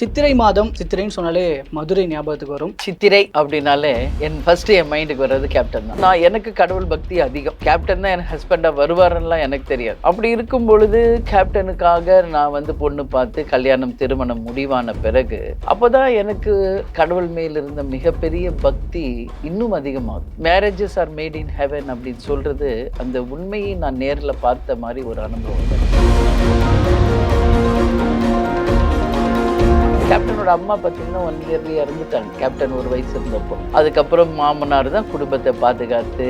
சித்திரை மாதம் சித்திரைன்னு சொன்னாலே மதுரை ஞாபகத்துக்கு வரும். சித்திரை அப்படின்னாலே என் ஃபர்ஸ்ட் என் மைண்டுக்கு வர்றது கேப்டன் தான். நான் எனக்கு கடவுள் பக்தி அதிகம். கேப்டன் தான் என் ஹஸ்பண்டா வருவாருன்னுலாம் எனக்கு தெரியாது. அப்படி இருக்கும் பொழுது கேப்டனுக்காக நான் வந்து பொண்ணு பார்த்து கல்யாணம் திருமணம் முடிவான பிறகு அப்போதான் எனக்கு கடவுள் மேல் இருந்த மிகப்பெரிய பக்தி இன்னும் அதிகமாகும். Marriages are made in heaven அப்படின்னு சொல்றது அந்த உண்மையை நான் நேரில் பார்த்த மாதிரி ஒரு அனுபவம். கேப்டனோட அம்மா பார்த்தீங்கன்னா ஒன் இயர்லி இறந்துட்டாங்க. கேப்டன் ஒரு வயசு இருந்தப்போ. அதுக்கப்புறம் மாமனார் தான் குடும்பத்தை பாதுகாத்து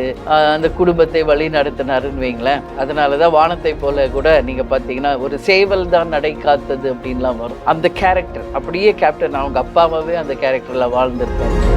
அந்த குடும்பத்தை வழி நடத்தினாருன்னு வைங்களேன். அதனால தான் வானத்தை போல கூட நீங்கள் பார்த்தீங்கன்னா ஒரு சேவல் தான் நடை காத்தது அப்படின்லாம் வரும். அந்த கேரக்டர் அப்படியே கேப்டன் அவங்க அப்பாவே அந்த கேரக்டரில் வாழ்ந்திருக்காரு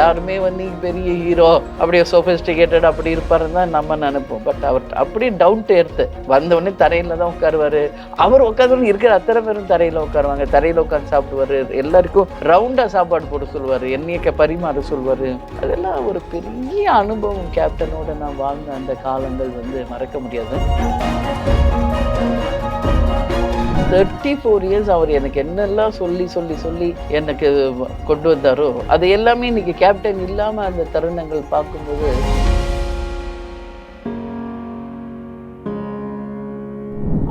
எல்லாருமே வந்து பெரிய ஹீரோ அப்படியே சோஃபிஸ்டிகேட்டட் அப்படி இருப்பாருன்னு தான் நம்ம நினைப்போம். பட் அவர் அப்படியே டவுன் டு எர்த்து வந்தவொடனே தரையில் தான் உட்காருவாரு. அவர் உட்காந்து இருக்கிற அத்தனை பேரும் தரையில் உட்காருவாங்க. தரையில் உட்காந்து சாப்பிடுவார். எல்லாருக்கும் ரவுண்டாக சாப்பாடு போட சொல்லுவார். என்னையக்க பரிமாற சொல்வார் அதெல்லாம் ஒரு பெரிய அனுபவம் கேப்டனோட நான் வாழ்ந்த அந்த காலங்கள் வந்து மறக்க முடியாது. தேர்ட்டி ஃபோர் இயர்ஸ் அவர் எனக்கு என்னெல்லாம் சொல்லி சொல்லி சொல்லி எனக்கு கொண்டு வந்தாரோ அது எல்லாமே இன்னைக்கு கேப்டன் இல்லாமல் அந்த தருணங்கள் பார்க்கும்போது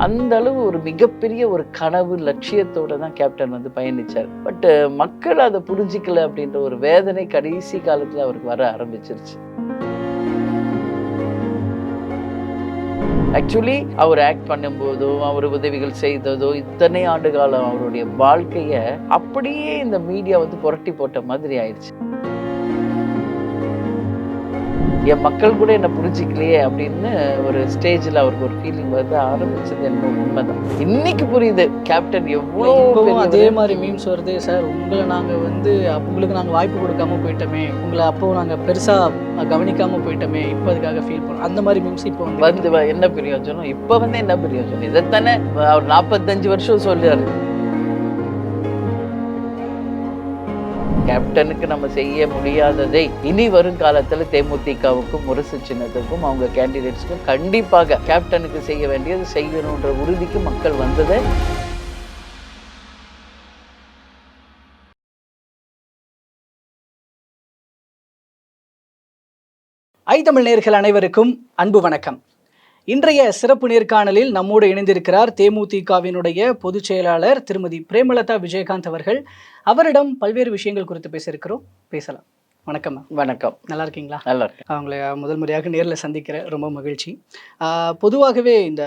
அந்த அளவு ஒரு மிகப்பெரிய ஒரு கனவு லட்சியத்தோட தான் கேப்டன் வந்து பயணிச்சார். பட் மக்கள் அதை புரிஞ்சிக்கல அப்படின்ற ஒரு வேதனை கடைசி காலத்தில் அவருக்கு வர ஆரம்பிச்சிருச்சு. ஆக்சுவலி அவர் ஆக்ட் பண்ணும்போதோ அவர் உதவிகள் செய்ததோ இத்தனை ஆண்டு காலம் அவருடைய வாழ்க்கைய அப்படியே இந்த மீடியா வந்து புரட்டி போட்ட மாதிரி ஆயிடுச்சு. என் மக்கள் கூட என்ன புரிஞ்சிக்கலையே அப்படின்னு ஒரு ஸ்டேஜ்ல அவருக்கு ஒரு ஃபீலிங் வந்து ஆரம்பிச்சது என்ன உண்மைதான். இன்னைக்கு புரியுது. கேப்டன் எவ்வளோ அதே மாதிரி மீம்ஸ் வருது. சார் உங்களை நாங்க வந்து உங்களுக்கு நாங்க வாய்ப்பு கொடுக்காம போயிட்டோமே. உங்களை அப்போ நாங்க பெருசா கவனிக்காம போயிட்டோமே. இப்போ அதுக்காக ஃபீல் பண்ணோம் அந்த மாதிரி மீம்ஸ் இப்போ வந்து என்ன பிரயோஜனம்? இப்ப வந்து என்ன பிரயோஜனம்? இதைத்தானே அவர் நாற்பத்தஞ்சு வருஷம் சொல்றாரு. கேப்டனுக்கு நம்ம செய்ய முடியாததை இனி வரும் காலத்துல தேமுதிகவுக்கும் முரசு சின்னத்துக்கும் அவங்க கேண்டிடேட்ஸ்க்கும் கண்டிப்பாக கேப்டனுக்கு செய்ய வேண்டியது செய்யணுன்ற உறுதிக்கு மக்கள் வந்ததை ஐ தமிழ் நேர்கள் அனைவருக்கும் அன்பு வணக்கம். இன்றைய சிறப்பு நேர்காணலில் நம்மோடு இணைந்திருக்கிறார் தேமுதிகவினுடைய பொதுச் செயலாளர் திருமதி பிரேமலதா விஜயகாந்த் அவர்கள். அவரிடம் பல்வேறு விஷயங்கள் குறித்து பேச இருக்கிறோம் பேசலாம். வணக்கம் வணக்கம். நல்லா இருக்கீங்களா? நல்லா இருக்கு அவங்கள முதல் முறையாக நேரில் சந்திக்கிறேன் ரொம்ப மகிழ்ச்சி. பொதுவாகவே இந்த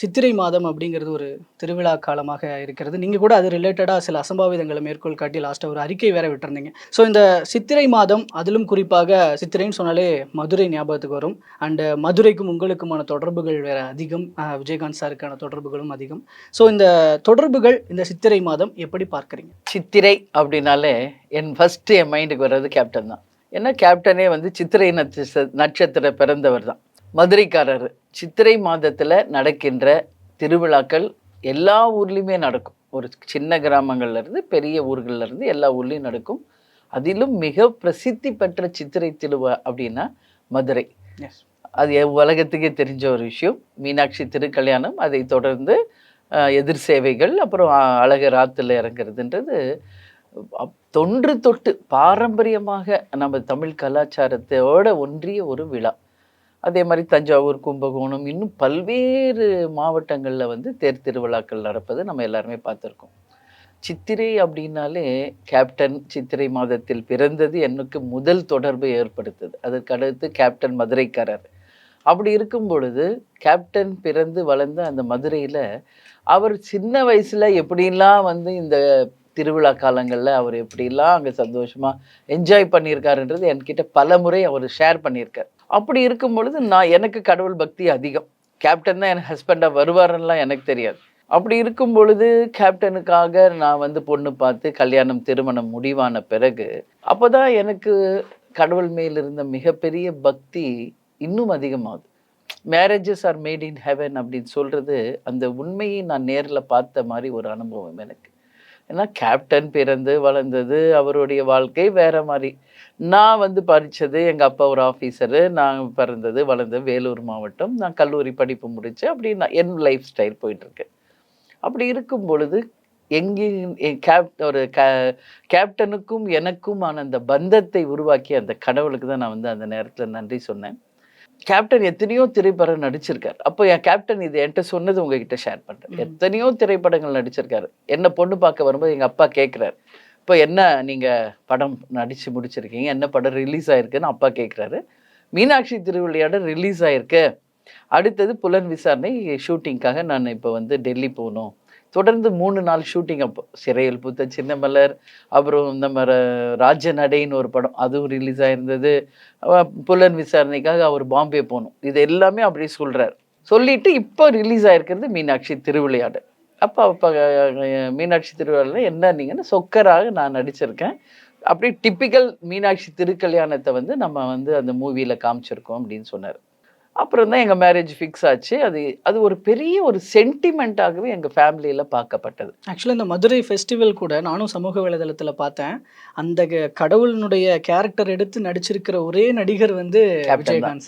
சித்திரை மாதம் அப்படிங்கிறது ஒரு திருவிழா காலமாக இருக்கிறது. நீங்கள் கூட அது ரிலேட்டடாக சில அசம்பாவிதங்களை மேற்கோள் காட்டி லாஸ்ட்டாக ஒரு அறிக்கை வேற விட்டுருந்தீங்க. ஸோ இந்த சித்திரை மாதம் அதிலும் குறிப்பாக சித்திரைன்னு சொன்னாலே மதுரை ஞாபகத்துக்கு வரும். அண்டு மதுரைக்கும் உங்களுக்குமான தொடர்புகள் வேற அதிகம். விஜயகாந்த் சாருக்கான தொடர்புகளும் அதிகம். ஸோ இந்த தொடர்புகள் இந்த சித்திரை மாதம் எப்படி பார்க்குறீங்க? சித்திரை அப்படின்னாலே என் ஃபஸ்ட்டு என் மைண்டுக்கு வர்றது கேப்டன் தான். ஏன்னா கேப்டனே வந்து சித்திரை நட்ச நட்சத்திர பிறந்தவர் தான். மதுரைக்காரர். சித்திரை மாதத்துல நடக்கின்ற திருவிழாக்கள் எல்லா ஊர்லேயுமே நடக்கும். ஒரு சின்ன கிராமங்கள்ல இருந்து பெரிய ஊர்கள்ல இருந்து எல்லா ஊர்லேயும் நடக்கும். அதிலும் மிக பிரசித்தி பெற்ற சித்திரை திருவிழா அப்படின்னா மதுரை. எஸ் அது உலகத்துக்கே தெரிஞ்ச ஒரு விஷயம். மீனாட்சி திருக்கல்யாணம் அதை தொடர்ந்து எதிர் சேவைகள் அப்புறம் அழகர் ஆற்றுல இறங்குறதுன்றது தொன்று தொட்டு பாரம்பரியமாக நம்ம தமிழ் கலாச்சாரத்தோட ஒன்றிய ஒரு விழா. அதே மாதிரி தஞ்சாவூர் கும்பகோணம் இன்னும் பல்வேறு மாவட்டங்களில் வந்து தேர் திருவிழாக்கள் நடப்பது நம்ம எல்லாருமே பார்த்துருக்கோம். சித்திரை அப்படின்னாலே கேப்டன் சித்திரை மாதத்தில் பிறந்தது எனக்கு முதல் தொடர்பு ஏற்படுத்துது. அதற்கு அடுத்து கேப்டன் மதுரைக்காரர். அப்படி இருக்கும் பொழுது கேப்டன் பிறந்து வளர்ந்த அந்த மதுரையில் அவர் சின்ன வயசில் எப்படிலாம் வந்து இந்த திருவிழா காலங்களில் அவர் எப்படிலாம் அங்கே சந்தோஷமாக என்ஜாய் பண்ணியிருக்காருன்றது என்கிட்ட பல முறை அவர் ஷேர் பண்ணியிருக்கார். அப்படி இருக்கும் பொழுது நான் எனக்கு கடவுள் பக்தி அதிகம். கேப்டன் தான் என் ஹஸ்பண்டாக வருவாருன்னெலாம் எனக்கு தெரியாது. அப்படி இருக்கும் பொழுது கேப்டனுக்காக நான் வந்து பொண்ணு பார்த்து கல்யாணம் திருமணம் முடிவான பிறகு அப்போ தான் எனக்கு கடவுள் மேல் இருந்த மிகப்பெரிய பக்தி இன்னும் அதிகமாகுது. Marriages are made in heaven அப்படின்னு சொல்கிறது அந்த உண்மையை நான் நேரில் பார்த்த மாதிரி ஒரு அனுபவம் எனக்கு. ஏன்னா கேப்டன் பிறந்து வளர்ந்தது அவருடைய வாழ்க்கை வேற மாதிரி. நான் வந்து படித்தது எங்கள் அப்பா ஒரு ஆஃபீஸரு நான் பிறந்தது வளர்ந்தது வேலூர் மாவட்டம். நான் கல்லூரி படிப்பு முடித்தேன் அப்படி நான் என் லைஃப் ஸ்டைல் போயிட்டுருக்கு. அப்படி இருக்கும் பொழுது எங்கேயும் கேப் ஒரு க கேப்டனுக்கும் எனக்குமான அந்த பந்தத்தை உருவாக்கி அந்த கடவுளுக்கு தான் நான் வந்து அந்த நேரத்தில் நன்றி சொன்னேன். கேப்டன் எத்தனையோ திரைப்படம் நடிச்சிருக்காரு. அப்போ என் கேப்டன் இது என்கிட்ட சொன்னது உங்ககிட்ட ஷேர் பண்ணுறேன். எத்தனையோ திரைப்படங்கள் நடிச்சிருக்காரு. என்ன பொண்ணு பார்க்க வரும்போது எங்கள் அப்பா கேட்குறாரு இப்போ என்ன நீங்கள் படம் நடித்து முடிச்சிருக்கீங்க? என்ன படம் ரிலீஸ் ஆயிருக்குன்னு அப்பா கேட்குறாரு மீனாட்சி திருவிளையாடல் ரிலீஸ் ஆயிருக்கு. அடுத்தது புலன் விசாரணை ஷூட்டிங்க்காக நான் இப்போ வந்து டெல்லி போகணும். தொடர்ந்து மூணு நாள் ஷூட்டிங் அப்போ சிறையில் பூத்த சின்னமலர் அப்புறம் நம்ம ர- ராஜ நடைன்னு ஒரு படம் அதுவும் ரிலீஸ் ஆயிருந்தது. புலன் விசாரணைக்காக அவர் பாம்பே போகணும். இது எல்லாமே அப்படியே சொல்கிறார் சொல்லிட்டு இப்போ ரிலீஸ் ஆயிருக்கிறது மீனாட்சி திருவிளையாடல் அப்போ அப்போ மீனாட்சி திருவிளையாடல என்ன நீங்கன்னா சொக்கராக நான் நடிச்சிருக்கேன். அப்படியே டிப்பிக்கல் மீனாட்சி திருக்கல்யாணத்தை வந்து நம்ம வந்து அந்த மூவியில் காமிச்சிருக்கோம் அப்படின்னு சொன்னார். அப்புறம் தான் எங்கள் மேரேஜ் ஃபிக்ஸ் ஆச்சு. அது அது ஒரு பெரிய ஒரு சென்டிமெண்ட்டாகவே எங்கள் ஃபேமிலியில் பார்க்கப்பட்டது. ஆக்சுவலாக இந்த மதுரை ஃபெஸ்டிவல் கூட நானும் சமூக வலைதளத்தில் பார்த்தேன். அந்த கடவுளினுடைய கேரக்டர் எடுத்து நடிச்சிருக்கிற ஒரே நடிகர் வந்து கேப்டன் தான்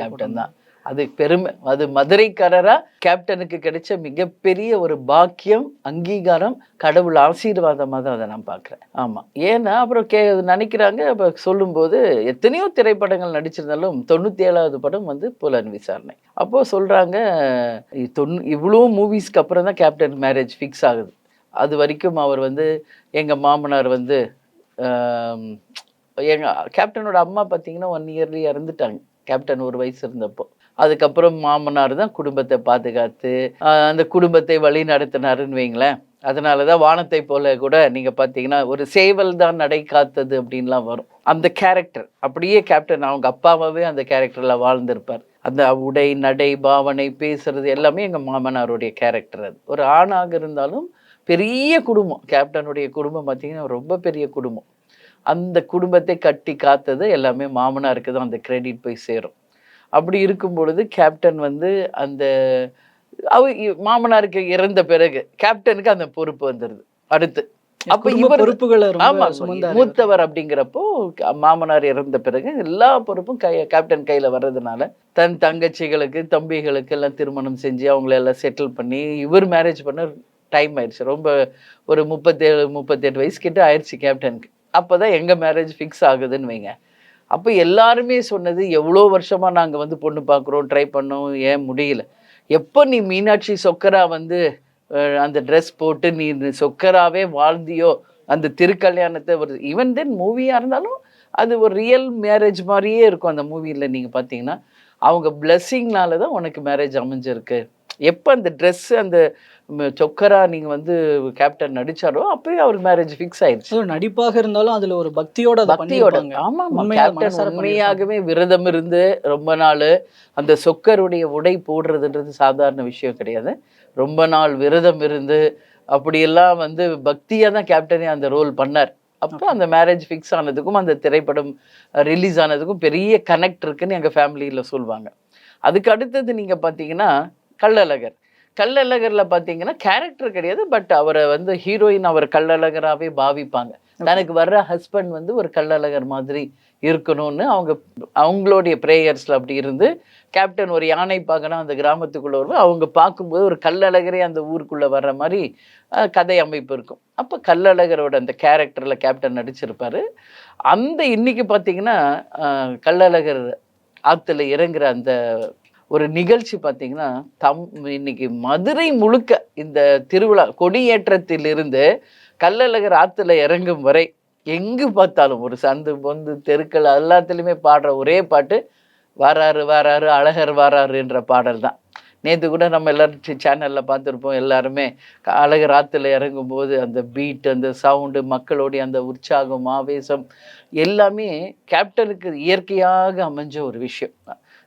கேப்டன் தான். அது பெருமை அது மதுரைக்காரரா கேப்டனுக்கு கிடைச்ச மிகப்பெரிய ஒரு பாக்கியம் அங்கீகாரம் கடவுள் ஆசீர்வாதமாக தான் அதை நான் பார்க்குறேன். ஆமாம் ஏன்னா அப்புறம் கே நினைக்கிறாங்க அப்போ சொல்லும்போது எத்தனையோ திரைப்படங்கள் நடிச்சிருந்தாலும் தொண்ணூற்றி ஏழாவது படம் வந்து புலன் விசாரணை. அப்போது சொல்கிறாங்க தொண்ணூ இவ்வளோ மூவிஸ்க்கு அப்புறம் தான் கேப்டன் மேரேஜ் ஃபிக்ஸ் ஆகுது. அது வரைக்கும் அவர் வந்து எங்கள் மாமனார் வந்து எங்கள் கேப்டனோட அம்மா பார்த்தீங்கன்னா ஒன் இயர்லி இறந்துட்டாங்க. கேப்டன் ஒரு வயசு இருந்தப்போ. அதுக்கப்புறம் மாமனார் தான் குடும்பத்தை பாதுகாத்து அந்த குடும்பத்தை வழி நடத்தினாருன்னு வைங்களேன். அதனால தான் வானத்தை போல கூட நீங்கள் பார்த்தீங்கன்னா ஒரு சேவல் தான் நடை காத்தது அப்படின்லாம் வரும். அந்த கேரக்டர் அப்படியே கேப்டன் அவங்க அப்பாவாவே அந்த கேரக்டரில் வாழ்ந்திருப்பார். அந்த உடை நடை பாவனை பேசுறது எல்லாமே எங்கள் மாமனாருடைய கேரக்டர் அது. ஒரு ஆணாக இருந்தாலும் பெரிய குடும்பம். கேப்டனுடைய குடும்பம் பார்த்தீங்கன்னா ரொம்ப பெரிய குடும்பம். அந்த குடும்பத்தை கட்டி காத்தது எல்லாமே மாமனாருக்கு தான் அந்த கிரெடிட் போய் சேரும். அப்படி இருக்கும் பொழுது கேப்டன் வந்து அந்த அவ மாமனாருக்கு இறந்த பிறகு கேப்டனுக்கு அந்த பொறுப்பு வந்துடுது அடுத்து. அப்ப இவர் பொறுப்புகளை ஆமா மூத்தவர் அப்படிங்கிறப்போ மாமனார் இறந்த பிறகு எல்லா பொறுப்பும் கை கேப்டன் கையில வர்றதுனால தன் தங்கச்சிகளுக்கு தம்பிகளுக்கு எல்லாம் திருமணம் செஞ்சு அவங்கள எல்லாம் செட்டில் பண்ணி இவர் மேரேஜ் பண்ண டைம் ஆயிடுச்சு. ரொம்ப ஒரு முப்பத்தேழு முப்பத்தெட்டு வயசு கிட்ட ஆயிடுச்சு கேப்டனுக்கு அப்பதான் எங்க மேரேஜ் ஃபிக்ஸ் ஆகுதுன்னு வைங்க. அப்போ எல்லாருமே சொன்னது எவ்வளோ வருஷமாக நாங்கள் வந்து பொண்ணு பார்க்குறோம் ட்ரை பண்ணோம் ஏன் முடியல? எப்போ நீ மீனாட்சி சொக்கரா வந்து அந்த ட்ரெஸ் போட்டு நீ சொக்கராகவே வாழ்ந்தியோ அந்த திருக்கல்யாணத்தை ஒரு ஈவன் தென் மூவியாக இருந்தாலும் அது ஒரு ரியல் மேரேஜ் மாதிரியே இருக்கும் அந்த மூவியில் நீங்கள் பார்த்தீங்கன்னா அவங்க பிளெஸ்ஸிங்னால தான் உனக்கு மேரேஜ் அமைஞ்சிருக்கு. எப்போ அந்த ட்ரெஸ்ஸு அந்த சொக்கரா நீங்கள் வந்து கேப்டன் நடிச்சாரோ அப்போயே அவருக்கு மேரேஜ் ஃபிக்ஸ் ஆயிடுச்சு நடிப்பாக இருந்தாலும் அதுல ஒரு பக்தியோட பக்தியோட பண்ணியிருப்பாங்க. ஆமா ஆமா உண்மையா கேப்டன் உண்மையாகவே விரதம் இருந்து ரொம்ப நாள் அந்த சொக்கருடைய உடை போடுறதுன்றது சாதாரண விஷயம் கிடையாது. ரொம்ப நாள் விரதம் இருந்து அப்படியெல்லாம் வந்து பக்தியா தான் கேப்டனே அந்த ரோல் பண்ணார். அப்போ அந்த மேரேஜ் ஃபிக்ஸ் ஆனதுக்கும் அந்த திரைப்படம் ரிலீஸ் ஆனதுக்கும் பெரிய கனெக்ட் இருக்குன்னு எங்க ஃபேமிலியில சொல்லுவாங்க அதுக்கு அடுத்தது நீங்க பார்த்தீங்கன்னா கள்ளழகர். கள்ளழகர்ல பார்த்தீங்கன்னா கேரக்டர் கிடையாது பட் அவரை வந்து ஹீரோயின் அவர் கள்ளழகராகவே பாவிப்பாங்க. தனக்கு வர்ற ஹஸ்பண்ட் வந்து ஒரு கள்ளழகர் மாதிரி இருக்கணும்னு அவங்க அவங்களுடைய ப்ரேயர்ஸில் அப்படி இருந்து கேப்டன் ஒரு யானை பார்க்கணும் அந்த கிராமத்துக்குள்ள வருவோம் அவங்க பார்க்கும்போது ஒரு கள்ளழகரே அந்த ஊருக்குள்ள வர்ற மாதிரி கதை அமைப்பு இருக்கும். அப்போ கள்ளழகரோட அந்த கேரக்டரில் கேப்டன் நடிச்சிருப்பாரு. அந்த இன்னைக்கு பார்த்தீங்கன்னா கள்ளழகர் ஆத்துல இறங்குற அந்த ஒரு நிகழ்ச்சி பார்த்தீங்கன்னா தம் இன்னைக்கு மதுரை முழுக்க இந்த திருவிழா கொடியேற்றத்திலிருந்து கள்ளழகர் ஆற்றுல இறங்கும் வரை எங்கு பார்த்தாலும் ஒரு சந்து பொந்து தெருக்கள் எல்லாத்துலேயுமே பாடுற ஒரே பாட்டு வாராரு வாராரு அழகர் வாராருன்ற பாடல் தான். நேற்று கூட நம்ம எல்லாரும் சேனலில் பார்த்துருப்போம் எல்லாருமே. க- அழகர் ஆற்றுல இறங்கும்போது அந்த பீட் அந்த சவுண்டு மக்களுடைய அந்த உற்சாகம் ஆவேசம் எல்லாமே கேப்டனுக்கு இயற்கையாக அமைஞ்ச ஒரு விஷயம்.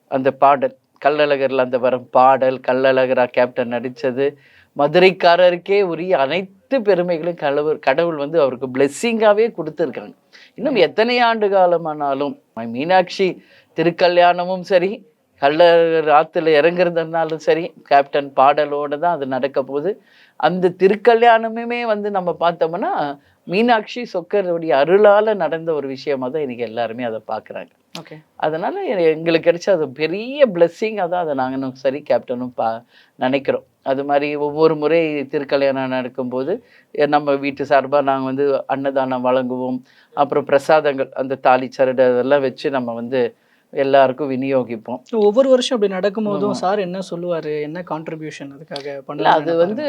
அந்த பாடல். கள்ளழகரில் அந்த வரும் பாடல் கள்ளழகரா கேப்டன் நடித்தது மதுரைக்காரருக்கே உரிய அனைத்து பெருமைகளும் கடவுள் கடவுள் வந்து அவருக்கு பிளெஸ்ஸிங்காகவே கொடுத்துருக்காங்க. இன்னும் எத்தனை ஆண்டு காலமானாலும் மீனாட்சி திருக்கல்யாணமும் சரி கள்ளழகர் ஆற்றுல இறங்குறதுனாலும் சரி கேப்டன் பாடலோடு தான் அது நடக்க போகுது. அந்த திருக்கல்யாணமுமே வந்து நம்ம பார்த்தோம்னா மீனாட்சி சொக்கருடைய அருளால நடந்த ஒரு விஷயமா தான் இன்னைக்கு எல்லாருமே அதை பார்க்குறாங்க. ஓகே. அதனால எங்களுக்கு கிடைச்ச அது பெரிய பிளெஸ்ஸிங்காக தான் அதை நாங்களும் சரி கேப்டனும் பா நினைக்கிறோம். அது மாதிரி ஒவ்வொரு முறை திருக்கல்யாணம் நடக்கும்போது நம்ம வீட்டு சார்பாக நாங்கள் வந்து அன்னதானம் வழங்குவோம். அப்புறம் பிரசாதங்கள் அந்த தாலி சரடு அதெல்லாம் வச்சு நம்ம வந்து எல்லாருக்கும் விநியோகிப்போம். ஒவ்வொரு வருஷம் அப்படி நடக்கும்போதும் சார் என்ன சொல்லுவாரு? என்ன கான்ட்ரிபியூஷன் அதுக்காக இல்லை பண்ணலாம் அது வந்து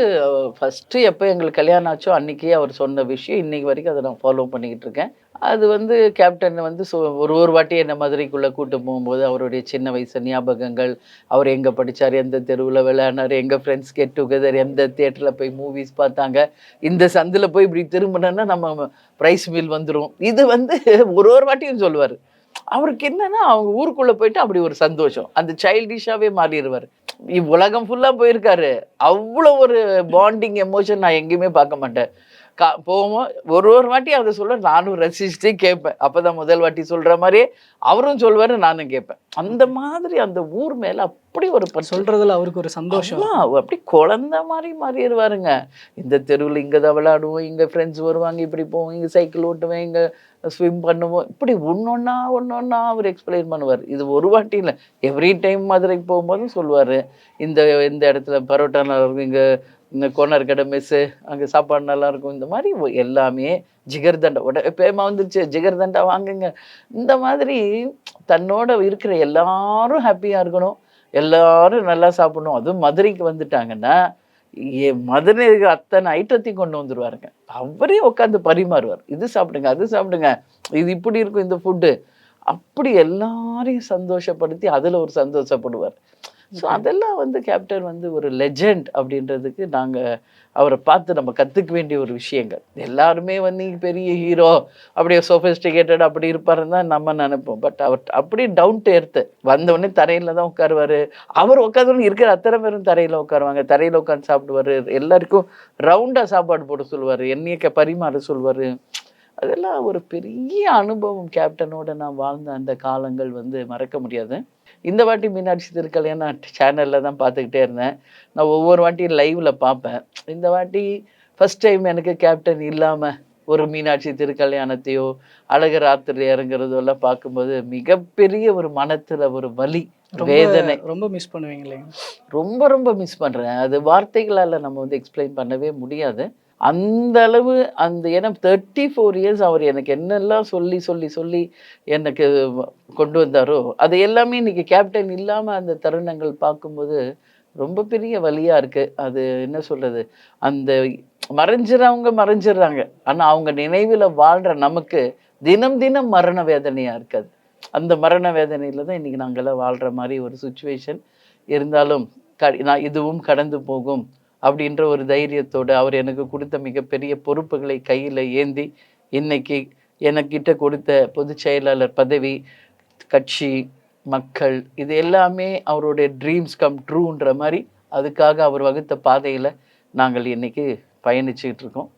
ஃபஸ்ட்டு எப்போ எங்களுக்கு கல்யாணம் ஆச்சோ அன்றைக்கே அவர் சொன்ன விஷயம். இன்னைக்கு வரைக்கும் அதை நான் ஃபாலோ பண்ணிக்கிட்டு இருக்கேன். அது வந்து கேப்டன் வந்து ஒரு ஒரு வாட்டி என்ன மதுரைக்குள்ளே கூட்டு போகும்போது அவருடைய சின்ன வயசு ஞாபகங்கள் அவர் எங்கே படிச்சார் எந்த தெருவில் விளையாடினார் எங்கள் ஃப்ரெண்ட்ஸ் கெட் டுகெதர் எந்த தேட்டரில் போய் மூவிஸ் பார்த்தாங்க இந்த சந்தில் போய் இப்படி திரும்பினோன்னா நம்ம ப்ரைஸ் மீல் வந்துடும் இது வந்து ஒரு ஒரு வாட்டியும் சொல்லுவார். அவருக்கு என்னன்னா அவங்க ஊருக்குள்ளே போயிட்டு அப்படி ஒரு சந்தோஷம். அந்த சைல்டிஷாகவே மாறிடுவார். உலகம் ஃபுல்லாக போயிருக்காரு. அவ்வளோ ஒரு பாண்டிங் எமோஷன் நான் எங்கேயுமே பார்க்க மாட்டேன். கா போவோம்? ஒரு ஒரு வாட்டி அதை சொல்ல நானும் ரசிச்சுட்டே கேட்பேன். அப்பதான் முதல் வாட்டி சொல்ற மாதிரியே அவரும் சொல்வாரு நானும் கேட்பேன். அந்த மாதிரி அந்த ஊர் மேல அப்படி ஒரு பற்று. சொல்றதுல அவருக்கு ஒரு சந்தோஷம். அப்படி குழந்தை மாதிரி மாறிடுவாருங்க. இந்த தெருவில் இங்கே தான் விளையாடுவோம். இங்கே ஃப்ரெண்ட்ஸ் வருவாங்க. இப்படி போவோம். இங்கே சைக்கிள் ஓட்டுவேன். இங்கே ஸ்விம் பண்ணுவோம் இப்படி ஒன்றொன்னா ஒன்றொன்னா அவர் எக்ஸ்பிளைன் பண்ணுவார். இது ஒரு வாட்டி இல்லை. எவ்ரி டைம் மதுரைக்கு போகும்போதும் சொல்லுவார். இந்த இந்த இடத்துல பரோட்டா நல்லா இருக்கும் இங்கே இந்த கோனர் கடை மெஸ்ஸு அங்கே சாப்பாடு நல்லா இருக்கும் இந்த மாதிரி எல்லாமே ஜிகர்தண்டா உட பேமா வந்துருச்சு ஜிகர்தண்டா வாங்குங்க. இந்த மாதிரி தன்னோட இருக்கிற எல்லாரும் ஹாப்பியாக இருக்கணும். எல்லாரும் நல்லா சாப்பிடணும். அதுவும் மதுரைக்கு வந்துட்டாங்கன்னா மதுரை இருக்கிற அத்தனை ஐட்டத்தையும் கொண்டு வந்துடுவாருங்க அவரே உட்காந்து பரிமாறுவார். இது சாப்பிடுங்க அது சாப்பிடுங்க இது இப்படி இருக்கும் இந்த ஃபுட்டு அப்படி எல்லாரையும் சந்தோஷப்படுத்தி அதில் ஒரு சந்தோஷப்படுவார். ஸோ அதெல்லாம் வந்து கேப்டன் வந்து ஒரு லெஜெண்ட் அப்படின்றதுக்கு நாங்கள் அவரை பார்த்து நம்ம கற்றுக்க வேண்டிய ஒரு விஷயங்கள். எல்லாருமே வந்து பெரிய ஹீரோ அப்படியே சொஃபிஸ்டிகேட்டட் அப்படி இருப்பாருன்னு தான் நம்ம நினைப்போம். பட் அவர் அப்படியே டவுன் டு எர்த்து வந்தவொடனே தரையில் தான் உட்காருவார். அவர் உட்காந்து இருக்கிற அத்தனை பேரும் தரையில் உட்காருவாங்க. தரையில் உட்காந்து சாப்பிடுவார். எல்லாருக்கும் ரவுண்டாக சாப்பாடு போட சொல்லுவார். எண்ணெய்க்க பரிமாற சொல்லுவார். அதெல்லாம் ஒரு பெரிய அனுபவம் கேப்டனோட நான் வாழ்ந்த அந்த காலங்கள் வந்து மறக்க முடியாது. இந்த வாட்டி மீனாட்சி திருக்கல்யாணம் சேனலில் தான் பார்த்துக்கிட்டே இருந்தேன். நான் ஒவ்வொரு வாட்டியும் லைவில் பார்ப்பேன். இந்த வாட்டி ஃபர்ஸ்ட் டைம் எனக்கு கேப்டன் இல்லாமல் ஒரு மீனாட்சி திருக்கல்யாணத்தையோ அழகர் ஆத்திரை இறங்குறதோ எல்லாம் பார்க்கும்போது மிகப்பெரிய ஒரு மனத்துல ஒரு வலி வேதனை. ரொம்ப மிஸ் பண்ணுவீங்களே ரொம்ப ரொம்ப மிஸ் பண்றேன். அது வார்த்தைகளால நம்ம வந்து எக்ஸ்பிளைன் பண்ணவே முடியாது. அந்த அளவு அந்த ஏன்னா தேர்ட்டி ஃபோர் இயர்ஸ் அவர் எனக்கு என்னெல்லாம் சொல்லி சொல்லி சொல்லி எனக்கு கொண்டு வந்தாரோ அது எல்லாமே இன்னைக்கு கேப்டன் இல்லாம அந்த தருணங்கள் பார்க்கும்போது ரொம்ப பெரிய வழியாக இருக்கு. அது என்ன சொல்றது? அந்த மறைஞ்சிறவங்க மறைஞ்சிடுறாங்க ஆனா அவங்க நினைவில் வாழ்ற நமக்கு தினம் தினம் மரண வேதனையா இருக்காது அந்த மரண வேதனையில தான் இன்னைக்கு நாங்கெல்லாம் வாழ்ற மாதிரி ஒரு சுச்சுவேஷன் இருந்தாலும் க நான் இதுவும் கடந்து போகும். அப்படின்ற ஒரு தைரியத்தோடு அவர் எனக்கு கொடுத்த மிகப்பெரிய பொறுப்புகளை கையில் ஏந்தி இன்னைக்கு எனக்கிட்ட கொடுத்த பொதுச் செயலாளர் பதவி கட்சி மக்கள் இது எல்லாமே அவருடைய ட்ரீம்ஸ் கம் ட்ரூன்ற மாதிரி அதுக்காக அவர் வகுத்த பாதையில் நாங்கள் இன்னைக்கு பயணிச்சுக்கிட்டு இருக்கோம்.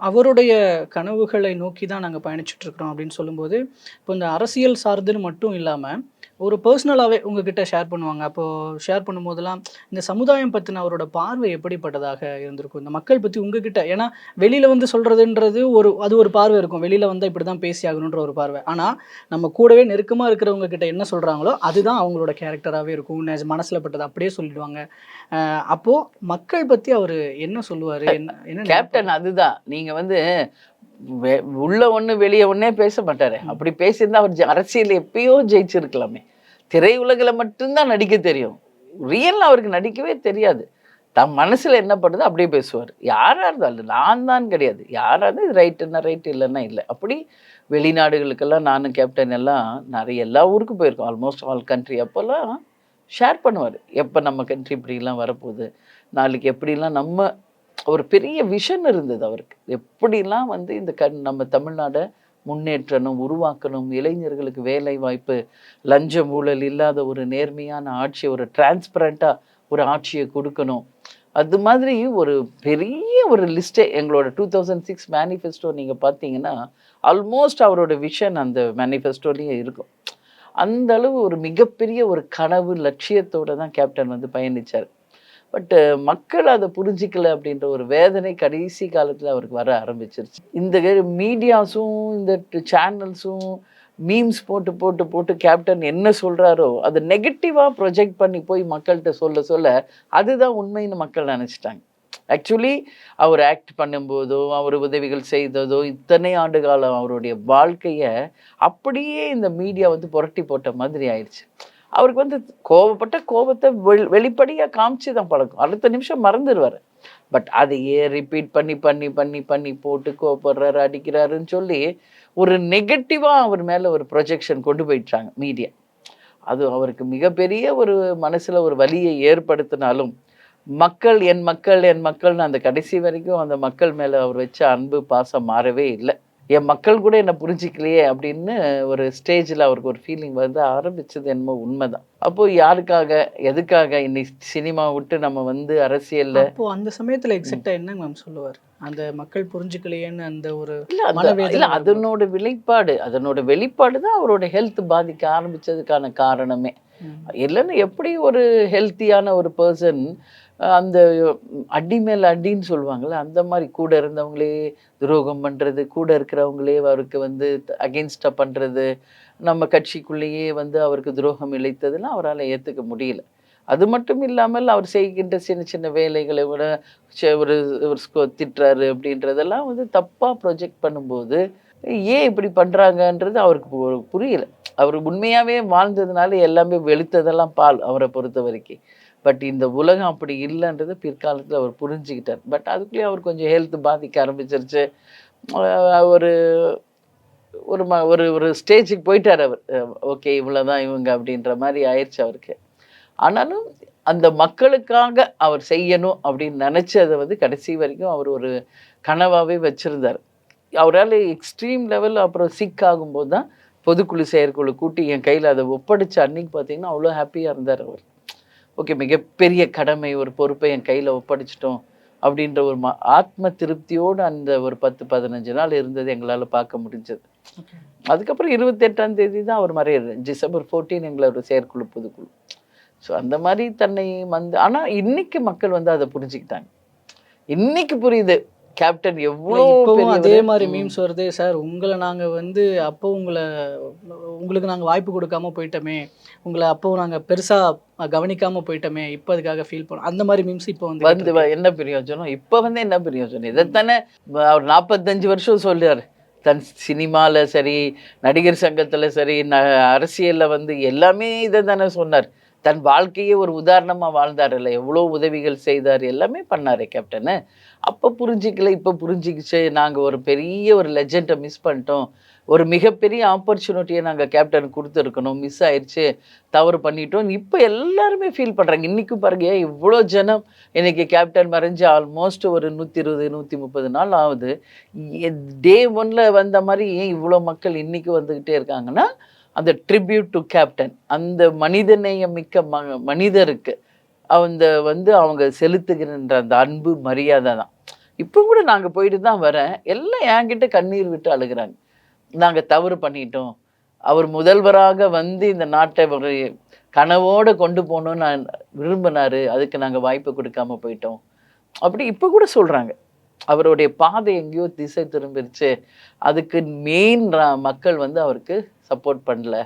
அவருடைய கனவுகளை நோக்கி தான் நாங்கள் பயணிச்சுட்டு இருக்கிறோம் அப்படின்னு சொல்லும்போது இப்போ இந்த அரசியல் சார்ந்துன்னு மட்டும் இல்லாமல் ஒரு பர்சனலாகவே உங்ககிட்ட ஷேர் பண்ணுவாங்க. அப்போது ஷேர் பண்ணும்போதெல்லாம் இந்த சமுதாயம் பற்றின அவரோட பார்வை எப்படிப்பட்டதாக இருந்திருக்கும்? இந்த மக்கள் பற்றி உங்ககிட்ட ஏன்னா வெளியில் வந்து சொல்கிறதுன்றது ஒரு அது ஒரு பார்வை இருக்கும். வெளியில் வந்தால் இப்படி தான் பேசி ஆகணுன்ற ஒரு பார்வை. ஆனால் நம்ம கூடவே நெருக்கமாக இருக்கிறவங்க கிட்ட என்ன சொல்கிறாங்களோ அதுதான் அவங்களோட கேரக்டராகவே இருக்கும். மனசில் பட்டது அப்படியே சொல்லிடுவாங்க. அஹ் அப்போ மக்கள் பற்றி அவர் என்ன சொல்லுவார்? என்ன என்ன கேப்டன் அதுதான். நீங்க வந்து உள்ள ஒண்ணு வெளியே ஒண்ணே பேச மாட்டாரு. அப்படி பேசியிருந்தா அவர் அரசியல் எப்பயோ ஜெயிச்சிருக்கலாமே. திரையுலகில் மட்டும்தான் நடிக்க தெரியும். ரியல்ல அவருக்கு நடிக்கவே தெரியாது. தம் மனசுல என்ன படுதோ அப்படியே பேசுவார். யாரா இருந்தாலும் நான் தான் கிடையாது. யாரா இருந்தாலும் இது ரைட்டுன்னா ரைட் இல்லைன்னா இல்லை. அப்படி வெளிநாடுகளுக்கெல்லாம் நானும் கேப்டன் எல்லாம் நிறைய எல்லா ஊருக்கும் போயிருக்கோம். ஆல்மோஸ்ட் ஆல் கண்ட்ரி அப்போல்லாம் ஷேர் பண்ணுவார். எப்போ நம்ம கண்ட்ரி இப்படிலாம் வரப்போகுது? நாளைக்கு எப்படிலாம் நம்ம ஒரு பெரிய விஷன் இருந்தது அவருக்கு. எப்படிலாம் வந்து இந்த கண் நம்ம தமிழ்நாடை முன்னேற்றணும் உருவாக்கணும் இளைஞர்களுக்கு வேலை வாய்ப்பு லஞ்சம் ஊழல் இல்லாத ஒரு நேர்மையான ஆட்சி ஒரு டிரான்ஸ்பரண்ட்டாக ஒரு ஆட்சியை கொடுக்கணும். அது மாதிரி ஒரு பெரிய ஒரு லிஸ்ட்டே எங்களோட டூ தௌசண்ட் சிக்ஸ் மேனிஃபெஸ்டோ நீங்கள் பார்த்தீங்கன்னா ஆல்மோஸ்ட் அவரோட விஷன் அந்த மேனிஃபெஸ்டோலேயே இருக்கும். அந்த அளவு ஒரு மிகப்பெரிய ஒரு கனவு லட்சியத்தோட தான் கேப்டன் வந்து பயணிச்சார். பட்டு மக்கள் அதை புரிஞ்சிக்கல அப்படின்ற ஒரு வேதனை கடைசி காலத்தில் அவருக்கு வர ஆரம்பிச்சிருச்சு. இந்த மீடியாஸும் இந்த சேனல்ஸும் மீம்ஸ் போட்டு போட்டு போட்டு கேப்டன் என்ன சொல்கிறாரோ அதை நெகட்டிவாக ப்ரொஜெக்ட் பண்ணி போய் மக்கள்கிட்ட சொல்ல சொல்ல அதுதான் உண்மைன்னு மக்கள் நினச்சிட்டாங்க. ஆக்சுவலி அவர் ஆக்ட் பண்ணும்போதோ அவர் உதவிகள் செய்ததோ இத்தனை ஆண்டு காலம் அவருடைய வாழ்க்கையை அப்படியே இந்த மீடியா வந்து புரட்டி போட்ட மாதிரி ஆயிடுச்சு. அவருக்கு வந்து கோவப்பட்ட கோபத்தை வெளி வெளிப்படையாக காமிச்சு தான் பழக்கம். அடுத்த நிமிஷம் மறந்துடுவார். பட் அதையே ரிப்பீட் பண்ணி பண்ணி பண்ணி பண்ணி போட்டு கோபப்படுறாரு அடிக்கிறாருன்னு சொல்லி ஒரு நெகட்டிவாக அவர் மேலே ஒரு ப்ரொஜெக்ஷன் கொண்டு போயிட்டாங்க மீடியா அது அவருக்கு மிகப்பெரிய ஒரு மனசில் ஒரு வலியை ஏற்படுத்தினாலும் மக்கள் என் மக்கள் என் மக்கள்னு அந்த கடைசி வரைக்கும் அந்த மக்கள் மேலே அவர் வச்ச அன்பு பாசம் மாறவே இல்லை. என் மக்கள் கூட என்னை புரிஞ்சிக்கலையே அப்படின்னு ஒரு ஸ்டேஜில் அவருக்கு ஒரு ஃபீலிங் வந்து ஆரம்பிச்சது என்னமோ உண்மைதான் அப்போ யாருக்காக எதுக்காக இன்னைக்கு சினிமா விட்டு நம்ம வந்து அரசியல்ல அப்போ அந்த சமயத்துல எக்ஸாக்டா என்ன மேம் சொல்லுவார் அந்த மக்கள் புரிஞ்சுக்கலையேன்னு அந்த ஒரு இல்ல? அதனோட வெளிப்பாடு அதனோட வெளிப்பாடு தான் அவரோட ஹெல்த் பாதிக்க ஆரம்பிச்சதுக்கான காரணமே. இல்லைன்னா எப்படி ஒரு ஹெல்த்தியான ஒரு பர்சன் அந்த அடி மேல் அடின்னு சொல்லுவாங்கல்ல அந்த மாதிரி கூட இருந்தவங்களே துரோகம் பண்ணுறது கூட இருக்கிறவங்களே அவருக்கு வந்து அகெயின்ஸ்டாக பண்ணுறது நம்ம கட்சிக்குள்ளேயே வந்து அவருக்கு துரோகம் இழைத்ததுலாம் அவரால் ஏற்றுக்க முடியல. அது மட்டும் இல்லாமல் அவர் செய்கின்ற சின்ன சின்ன வேலைகளை விட ஒரு ஒரு ஸ்கோ- திட்டுறாரு அப்படின்றதெல்லாம் வந்து தப்பாக ப்ரொஜெக்ட் பண்ணும்போது ஏன் இப்படி பண்ணுறாங்கன்றது அவருக்கு பு- புரியல. அவர் உண்மையாகவே வாழ்ந்ததுனால எல்லாமே வெளுத்ததெல்லாம் பால் அவரை பொறுத்த வரைக்கும். பட் இந்த உலகம் அப்படி இல்லைன்றது பிற்காலத்தில் அவர் புரிஞ்சுக்கிட்டார். பட் அதுக்குள்ளேயே அவர் கொஞ்சம் ஹெல்த் பாதிக்க ஆரம்பிச்சிருச்சு. ஒரு ஒரு ம ஒரு ஒரு ஸ்டேஜுக்கு போயிட்டார் அவர். ஓகே இவ்வளோதான் இவங்க அப்படின்ற மாதிரி ஆயிடுச்சு அவருக்கு. ஆனாலும் அந்த மக்களுக்காக அவர் செய்யணும் அப்படின்னு நினச்சதை வந்து கடைசி வரைக்கும் அவர் ஒரு கனவாகவே வச்சுருந்தார். அவரால் எக்ஸ்ட்ரீம் லெவல் அப்புறம் சிக் ஆகும்போது தான் பொதுக்குழு செயற்குழு கூட்டி என் கையில் அதை ஒப்படைச்ச அன்னைக்கு பார்த்தீங்கன்னா அவ்வளோ ஹாப்பியாக இருந்தார் அவர். ஓகே மிகப்பெரிய கடமை ஒரு பொறுப்பை என் கையில் ஒப்படைச்சிட்டோம் அப்படின்ற ஒரு ம ஆத்ம திருப்தியோடு அந்த ஒரு பத்து பதினஞ்சு நாள் இருந்தது எங்களால் பார்க்க முடிஞ்சது. அதுக்கப்புறம் இருபத்தெட்டாம் தேதி தான் அவர் மறையிறாரு. டிசம்பர் ஃபோர்டீன் எங்களை ஒரு செயற்குழு பொதுக்குழு. ஸோ அந்த மாதிரி தன்னை வந்து ஆனால் இன்னைக்கு மக்கள் வந்து அதை புரிஞ்சுக்கிட்டாங்க. இன்னைக்கு புரியுது. கேப்டன் எவ்வளோ இப்பவும் அதே. மாதிரி. மீம்ஸ் வருது சார். உங்களை நாங்க வந்து அப்போ உங்களை உங்களுக்கு நாங்க வாய்ப்பு கொடுக்காம போயிட்டோமே. உங்களை அப்போ நாங்க பெருசா கவனிக்காம போயிட்டோமே. இப்போ அதுக்காக ஃபீல் பண்ணோம். அந்த மாதிரி மீம்ஸ் இப்போ வந்து வந்து என்ன பிரயோஜனம்? இப்போ வந்து என்ன பிரயோஜனம்? இதைத்தானே அவர் நாற்பத்தஞ்சு வருஷம் சொல்றாரு. தன் சினிமால சரி நடிகர் சங்கத்துல சரி ந அரசியல்ல வந்து எல்லாமே இதை தானே சொன்னார். தன் வாழ்க்கையே ஒரு உதாரணமாக வாழ்ந்தார் இல்லை எவ்வளோ உதவிகள் செய்தார் எல்லாமே பண்ணார் கேப்டனு அப்போ புரிஞ்சிக்கல இப்போ புரிஞ்சிக்கிச்சு. நாங்கள் ஒரு பெரிய ஒரு லெஜெண்டை மிஸ் பண்ணிட்டோம். ஒரு மிகப்பெரிய ஆப்பர்ச்சுனிட்டியை நாங்கள் கேப்டன் கொடுத்துருக்கணும். மிஸ் ஆயிடுச்சு தவறு பண்ணிட்டோம். இப்போ எல்லாருமே ஃபீல் பண்ணுறாங்க இன்றைக்கும் பாருங்க இவ்வளோ ஜனம் இன்றைக்கி கேப்டன் மறைஞ்சு ஆல்மோஸ்ட் ஒரு நூற்றி இருபது நூற்றி முப்பது நாள் ஆகுது. டே ஒன்னில் வந்த மாதிரி ஏன் இவ்வளோ மக்கள் இன்றைக்கும் வந்துக்கிட்டே இருக்காங்கன்னா அந்த ட்ரிபியூட் டு கேப்டன் அந்த மனிதநேயம் மிக்க ம மனிதருக்கு அந்த வந்து அவங்க செலுத்துகின்ற அந்த அன்பு மரியாதை தான். இப்போ கூட நாங்கள் போயிட்டு தான் வரேன். எல்லாம் என்கிட்ட கண்ணீர் விட்டு அழுகிறாங்க. நாங்கள் தவறு பண்ணிட்டோம். அவர் முதல்வராக வந்து இந்த நாட்டை ஒரு கனவோடு கொண்டு போகணும்னு நான் விரும்பினார். அதுக்கு நாங்கள் வாய்ப்பு கொடுக்காம போயிட்டோம். அப்படி இப்போ கூட சொல்கிறாங்க அவருடைய பாதை எங்கேயோ திசை திரும்பிருச்சு. அதுக்கு மெயின் மக்கள் வந்து அவருக்கு சப்போர்ட் பண்ணல.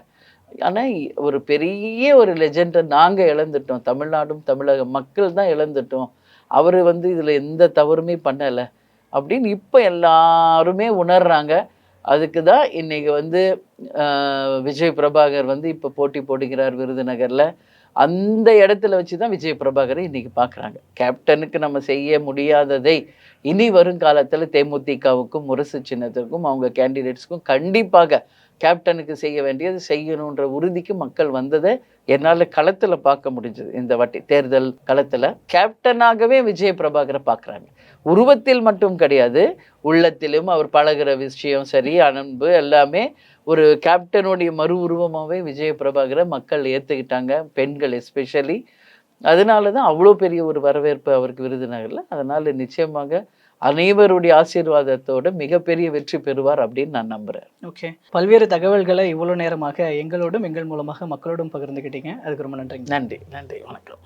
ஆனால் ஒரு பெரிய ஒரு லெஜெண்டை நாங்கள் இழந்துட்டோம். தமிழ்நாடும் தமிழக மக்கள் தான் இழந்துட்டோம். அவர் வந்து இதில் எந்த தவறுமே பண்ணலை. அப்படின்னு இப்போ எல்லாருமே உணர்றாங்க. அதுக்கு தான் இன்றைக்கி வந்து விஜய் பிரபாகர் வந்து இப்போ போட்டி போடுகிறார் விருதுநகரில். அந்த இடத்துல வச்சு தான் விஜய் பிரபாகரை இன்றைக்கி பார்க்குறாங்க கேப்டனுக்கு நம்ம செய்ய முடியாததை இனி வருங்காலத்தில் தேமுதிகவுக்கும் முரசு சின்னத்திற்கும் அவங்க கேண்டிடேட்ஸ்க்கும் கண்டிப்பாக கேப்டனுக்கு செய்ய வேண்டியது செய்யணுன்ற உறுதிக்கு மக்கள் வந்ததை என்னால் களத்தில் பார்க்க முடிஞ்சது. இந்த வாட்டி தேர்தல் களத்தில் கேப்டனாகவே விஜய் பிரபாகரை பார்க்குறாங்க. உருவத்தில் மட்டும் கிடையாது உள்ளத்திலும் அவர் பழகுற விஷயம் சரி அன்பு எல்லாமே ஒரு கேப்டனுடைய மறு உருவமாகவே விஜய பிரபாகரை மக்கள் ஏற்றுக்கிட்டாங்க பெண்கள் எஸ்பெஷலி அதனால தான் அவ்வளோ பெரிய ஒரு வரவேற்பு அவருக்கு விருதுநகரில். அதனால் நிச்சயமாக அனைவருடைய ஆசீர்வாதத்தோட மிகப்பெரிய வெற்றி பெறுவார் அப்படின்னு நான் நம்புகிறேன் ஓகே பல்வேறு தகவல்களை இவ்வளோ நேரமாக எங்களோடும் எங்கள் மூலமாக மக்களோடும் பகிர்ந்துக்கிட்டீங்க அதுக்கு ரொம்ப நன்றிங்க. நன்றி நன்றி வணக்கம்.